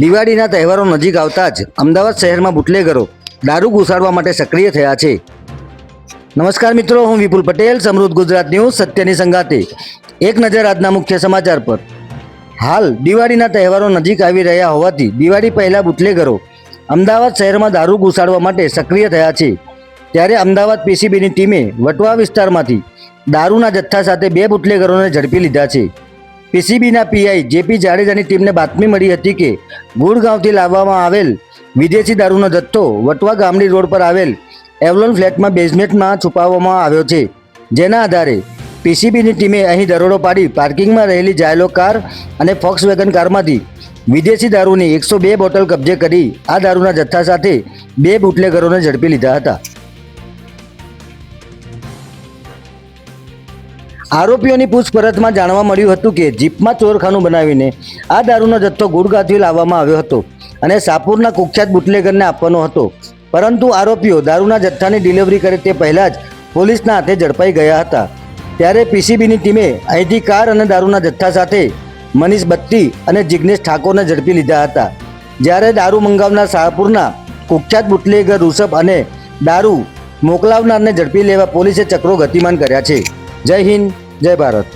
દિવાળીના તહેવારો નજીક આવતા જ અમદાવાદ શહેરમાં બુટલેગરો દારૂ ઘુસાડવા માટે સક્રિય થયા છે. નમસ્કાર મિત્રો, હું વિપુલ પટેલ, સમૃદ્ધ ગુજરાત ન્યૂઝ, સત્યની સંગાતે એક નજર આજના મુખ્ય સમાચાર પર. હાલ દિવાળીના તહેવારો નજીક આવી રહ્યા હોવાથી દિવાળી પહેલા બુટલેગરો અમદાવાદ શહેરમાં દારૂ ઘુસાડવા માટે સક્રિય થયા છે. ત્યારે અમદાવાદ પીસીબીની ટીમે વટવા વિસ્તારમાંથી દારૂના જથ્થા સાથે બે બુટલેગરોને ઝડપી લીધા છે. પીસીબીના પીઆઈ જેપી જાડેજાની ટીમને બાતમી મળી હતી કે ગુડગાંવથી લાવવામાં આવેલ વિદેશી દારૂનો જથ્થો વટવા ગામડી રોડ પર આવેલ એવલોન ફ્લેટમાં બેઝમેન્ટમાં છુપાવવામાં આવ્યો છે. જેના આધારે પીસીબીની ટીમે અહીં દરોડો પાડી પાર્કિંગમાં રહેલી જાયલો કાર અને ફોક્સ વેગન કારમાંથી વિદેશી દારૂની એકસો બે બોટલ કબજે કરી આ દારૂના જથ્થા સાથે બે બુટલેગરોને ઝડપી લીધા હતા. આરોપીઓની પૂછપરછમાં જાણવા મળ્યું હતું કે જીપમાં ચોરખાનું બનાવીને આ દારૂનો જથ્થો ગુડગાથી લાવવામાં આવ્યો હતો અને સાપુરના કુખ્યાત બુટલેગરને આપવાનો હતો. પરંતુ આરોપીઓ દારૂના જથ્થાની ડિલિવરી કરે તે પહેલાં જ પોલીસના હાથે ઝડપાઈ ગયા હતા. ત્યારે પીસીબીની ટીમે અહીંથી કાર અને દારૂના જથ્થા સાથે મનીષ બત્તી અને જિગ્નેશ ઠાકોરને ઝડપી લીધા હતા. જ્યારે દારૂ મંગાવનાર શાહપુરના કુખ્યાત બુટલેગર ઋષભ અને દારૂ મોકલાવનારને ઝડપી લેવા પોલીસે ચક્રો ગતિમાન કર્યા છે. જય હિન્દ જય ભારત.